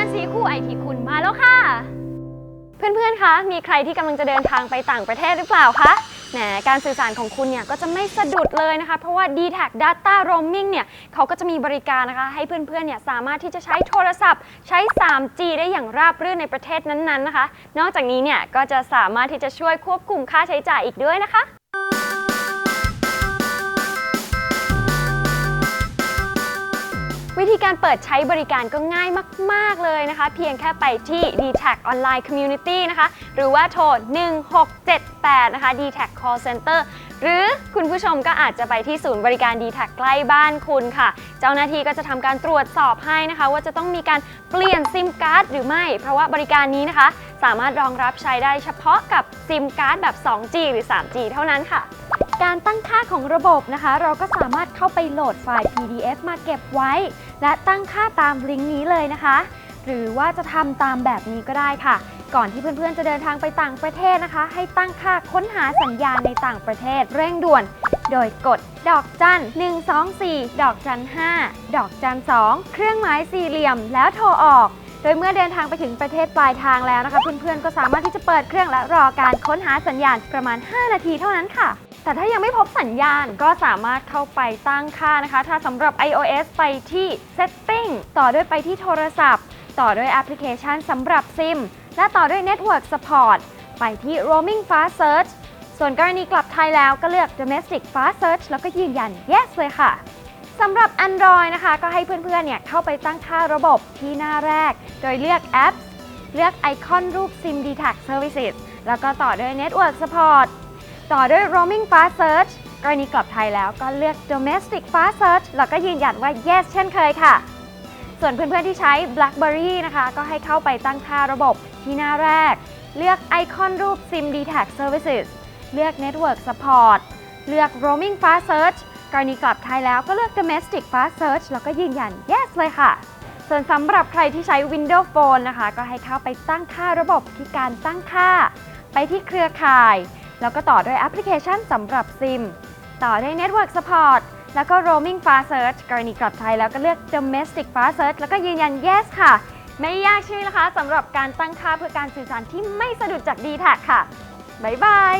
อนซีคู่ไอทีคุณมาแล้วค่ะ เพื่อนๆ คะ มีใครที่กำลังจะเดินทางไปต่างประเทศหรือเปล่าคะแหมการสื่อสารของคุณเนี่ยก็จะไม่สะดุดเลยนะคะ เพราะว่า d t a c Data Roaming เนี่ยเขาก็จะมีบริการนะคะ ให้เพื่อนๆเนี่ยสามารถที่จะใช้โทรศัพท์ ใช้ 3G ได้อย่างราบรื่นในประเทศนั้นๆนะคะ นอกจากนี้เนี่ยก็จะสามารถที่จะช่วยควบคุมค่าใช้จ่ายอีกด้วยนะคะ วิธีการเปิดใช้บริการก็ง่ายมาก ๆ เลยนะคะ เพียงแค่ไปที่ d t a c Online Community นะคะ หรือว่าโทร 1678 นะคะ d t a c Call Center หรือคุณผู้ชมก็อาจจะไปที่ศูนย์บริการ d t a c ใกล้บ้านคุณค่ะ เจ้าหน้าที่ก็จะทำการตรวจสอบให้นะคะ ว่าจะต้องมีการเปลี่ยนซิมการ์ดหรือไม่ เพราะว่าบริการนี้นะคะ สามารถรองรับใช้ได้เฉพาะกับซิมการ์ดแบบ 2G หรือ 3G เท่านั้นค่ะการตั้งค่าของระบบนะคะ เราก็สามารถเข้าไปโหลดไฟล์ PDF มาเก็บไว้ และตั้งค่าตามลิงก์นี้เลยนะคะ หรือว่าจะทำตามแบบนี้ก็ได้ค่ะ ก่อนที่เพื่อนๆ จะเดินทางไปต่างประเทศนะคะ ให้ตั้งค่าค้นหาสัญญาณในต่างประเทศเร่งด่วน โดยกดดอกจัน 124 ดอกจัน 5 ดอกจัน 2 เครื่องหมายสี่เหลี่ยมแล้วโทรออกโดยเมื่อเดินทางไปถึงประเทศปลายทางแล้วนะคะ เพื่อนๆ ก็สามารถที่จะเปิดเครื่องและรอการค้นหาสัญญาณประมาณ 5 นาทีเท่านั้นค่ะ แต่ถ้ายังไม่พบสัญญาณก็สามารถเข้าไปตั้งค่านะคะ ถ้าสำหรับ iOS ไปที่ Setting ต่อด้วยไปที่โทรศัพท์ ต่อด้วยแอปพลิเคชันสำหรับซิม และต่อด้วย Network Support ไปที่ Roaming Fast Search ส่วนกรณีกลับไทยแล้วก็เลือก Domestic Fast Search แล้วก็ยืนยัน Yes เลยค่ะสำหรับ Android นะคะ ก็ให้เพื่อนๆ เนี่ยเข้าไปตั้งค่าระบบที่หน้าแรก โดยเลือกแอป เลือกไอคอนรูป SIM d t a c Services แล้วก็ต่อด้วย Network Support ต่อด้วย Roaming Fast Search กรณีกลับไทยแล้วก็เลือก Domestic Fast Search แล้วก็ยืนยันว่า Yes เช่นเคยค่ะ ส่วนเพื่อนๆที่ใช้ BlackBerry นะคะ ก็ให้เข้าไปตั้งค่าระบบที่หน้าแรก เลือกไอคอนรูป SIM d t a c Services เลือก Network Support เลือก Roaming Fast Search กรณีกลับไทยแล้วก็เลือก Domestic Fast Search แล้วก็ยืนยัน Yes เลยค่ะ ส่วนสำหรับใครที่ใช้ Windows Phone นะคะ ก็ให้เข้าไปตั้งค่าระบบที่การตั้งค่า ไปที่เครือข่าย แล้วก็ต่อด้วยแอปพลิเคชันสำหรับซิม ต่อด้วย Network Support แล้วก็ Roaming Fast Search กรณีกลับไทยแล้วก็เลือก Domestic Fast Search แล้วก็ยืนยัน Yes ค่ะ ไม่ยากใช่ไหมล่ะคะสำหรับการตั้งค่าเพื่อการสื่อสารที่ไม่สะดุดจาก d t แทค่ะ บ๊ายบาย